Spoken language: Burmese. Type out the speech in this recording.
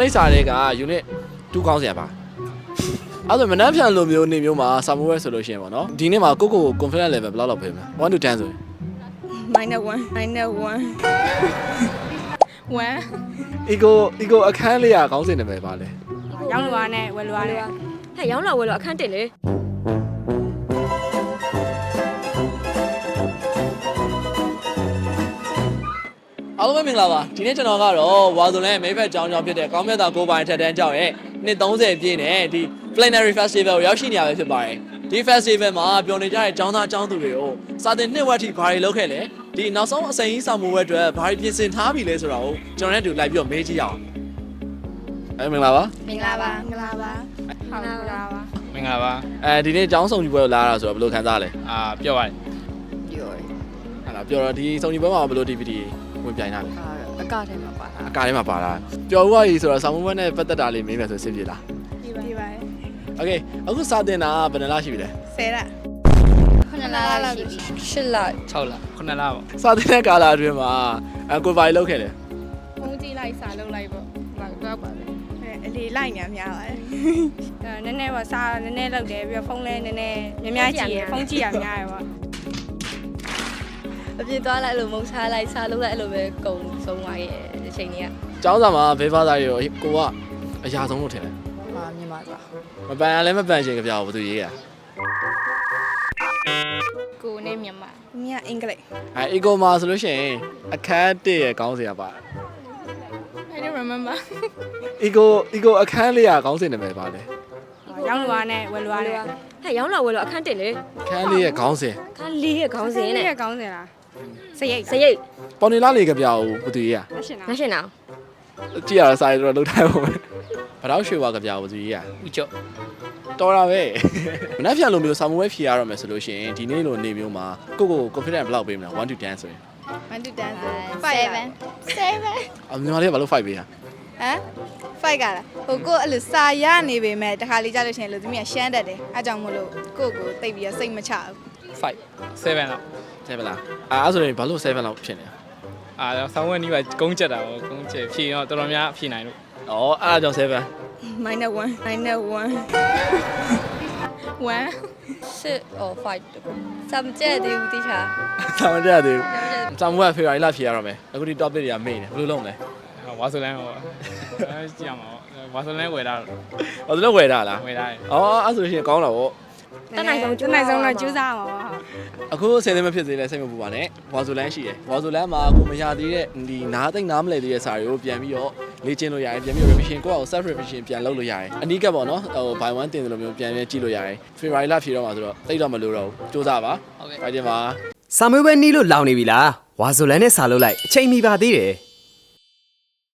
မိတ်စာတွေက unit 2ကောင်းစရာပါအဲ့ဒါဆိုမနှမ်းဖြန်လိုမျိုးနေမျိုးမှာစာမိုးဝဲဆိုလို့ရှိရင်ပေါ့နော်ဒီနေ့မှာကိုကိုကို confidence level ဘယ်လောက်လောက်ပေးမလဲ1 to 10ဆိုရင် minus 1 minus 1 1 ego ego အခန်းလေးကခေါင်းစဉ်နာမည်ပါလေရောင်းလိုရနဲ့ဝယ်လိုရနဲ့ဟဲ့ရောင်းလာဝယ်လို့အခန်းတင်လေ အားလုံးပဲမင်္ဂလာပါဒီနေ့ကျွန်တော်ကတော့ဝါဇွန်လဲမိဖက်ကျောင်းကျောင်းဖြစ်တဲ့ကောင်းမြတ်သာကိုပိုင်ထက်တန်းကျောင်းရဲ့နှစ်30ပြည့်နဲ့ဒီ Plenary Festival ကိုရောက်ရှိနေရပဲဖြစ်ပါတယ်ဒီ festival မှာပျော်နေကြတဲ့ကျောင်းသားကျောင်းသူတွေကိုစာသင်နှစ်ဝက်ထိဘာတွေလုပ်ခဲ့လဲဒီနောက်ဆုံးအစိမ်းကြီးစာမိုးဝက်အတွက်ဘာတွေပြင်ဆင်ထားပြီလဲဆိုတာကိုကျွန်တော်နဲ့အတူလိုက်ပြီးတော့မေးကြည့်ရအောင်အဲမင်္ဂလာပါမင်္ဂလာပါမင်္ဂလာပါဟုတ်ကဲ့ပါမင်္ဂလာပါအဲဒီနေ့ကျောင်းဆောင်ကြီးပွဲကိုလာရတာဆိုတော့ဘယ်လိုခံစားရလဲအာပြောပါတယ်ပြောရဟာလားပြောတော့ဒီဆောင်ကြီးပွဲမှာဘယ်လို DVD ဝင်ပြိုင်တာလဲ အကထဲမှာပါတာ အကားထဲမှာပါတာပျော်ဦးရည်ဆိုတော့ဆောင်းမွေးနဲ့ပတ်သက်တာလေးမေးမယ်ဆိုစဉ်းပြေလား ဒီပါဒီပါ โอเคအခုစတင်တာဘယ်နှလားရှိပြီလဲ ဆယ်ရက် ခုနလာလောက်ရှိပြီရှစ်လ 6လ9လပေါ့ စတင်တဲ့ကာလာအတွင်းမှာအကိုဘာကြီးလောက်ခဲ့လဲ ဖုန်းကြည့်လိုက်စာလုပ်လိုက်ပေါ့ဟိုတော့ပါပဲအလေလိုက်ညာများပါတယ်အဲနည်းနည်းပါစာနည်းနည်းလုပ်တယ်ပြီးတော့ဖုန်းလဲနည်းနည်းများများကြည့်ရဖုန်းကြည့်ရများရပေါ့ အပြင်းသွားလိုက်လို့မုံစားလိုက်စားလို့လိုက်အဲ့လိုပဲကုံဆုံးသွားရဲ့အချိန်ကြီးကကျောင်းစာမှာဘေးဖားသားတွေရောကိုကအရာဆုံးလို့ထင်တယ်ဟာမြန်မာစာမပန်ရလဲမပန်ချင်ကြပြဘူးဘယ်သူရေးရကိုနဲ့မြန်မာမြအင်္ဂလိပ်အဲအီကိုမှာဆိုလို့ရှိရင်အခန်းတစ်ရဲ့ခေါင်းစဉ်ကပါ I don't remember အီကိုအီကိုအခန်းလေးကခေါင်းစဉ်နာမည်ပါလေရောင်းလိုရနဲ့ဝယ်လိုရနဲ့ဟဲ့ရောင်းလာဝယ်လို့အခန်းတင်လေအခန်းလေးရဲ့ခေါင်းစဉ်အခန်းလေးရဲ့ခေါင်းစဉ်နဲ့နဲ့ကောင်းစင်လား စရိတ်စရိတ်ပေါ်နေလားလေကြပြဘူးဘယ်သူရေးရအရှင်လားမရှင်နာကြည့်ရတာစာရတော့လောက်ထိုင်ပါမယ်ဘယ်တော့ရွှေဝါကြပြဘူးဘယ်သူရေးရဥကျော်တော်တာပဲမနှက်ဖြန်လိုမျိုးစာမွေးဖြေရတော့မယ်ဆိုလို့ရှိရင်ဒီနေ့လိုနေမျိုးမှာကိုကို confidence ဘယ်လောက်ပေးမလဲ1 to 10ဆိုရင်1 to 10 7 7အမြန်မာလေးကဘာလို့5ပေးရဟမ်ဖိုက်ကလားဟိုကိုအဲ့လိုစာရနေပေမဲ့တခါလေးကြားလို့ရှိရင်လူသမီးကရှမ်းတတ်တယ်အဲကြောင့်မလို့ကိုကိုတိတ်ပြီးတော့စိတ်မချဘူး5 7လောက် 7လားအာအဲ့ဆိုရင်ဘာလို့7လောက်ဖြစ်နေလဲအာဆောင်းဝဲနီးပါကုန်းချက်တာပေါ့ကုန်းချက်ဖြည့်တော့တော်တော်များဖြည့်နိုင်လို့ဩအဲ့ဒါကြောင့်7 minus 1 minus 1 1 6 or 5တကူစမ်းကြဲသေးဘူးတိချာစာမတက်သေးဘူးစာမွေးကဖေရိုင်လာဖြေရတော့မယ်အခုဒီ topic တွေကမေ့နေဘယ်လိုလုပ်မလဲဝါဆိုလန်းပေါ့အဲကြည့်ရမှာပေါ့ဝါဆိုလန်းဝယ်တာဘာလို့လဲဝယ်တာလားဝယ်တာဩအဲ့ဆိုရင်ကောင်းတာပေါ့ တနိုင်ဆုံးတနိုင်ဆုံးတော့ကျူးစားမှာပါအခုဆယ်သိမ်းမဖြစ်သေးလဲစိတ်မပူပါနဲ့ဝါဇိုလန်းရှိတယ်ဝါဇိုလန်းမှာကိုမရသေးတဲ့ဒီနားသိမ့်နားမလဲသေးတဲ့စာတွေကိုပြန်ပြီးတော့လေ့ကျင့်လို့ရတယ်ပြန်ပြီးတော့ revision ကိုယ့်အောင် self revision ပြန်လုပ်လို့ရတယ်အနည်းကပ်ပေါ့နော်ဟို by one တင်တယ်လို့မျိုးပြန်ပြန်ကြည့်လို့ရတယ် February လဖြေတော့မှာဆိုတော့တိတ်တော့မလို့တော့ဘူးစူးစမ်းပါဟုတ်ကဲ့ဖိုင်တင်ပါစာမွေးပဲနီးလို့လောင်နေပြီလားဝါဆိုလန်နဲ့စာလုပ်လိုက်အချိန်မီပါသေးတယ်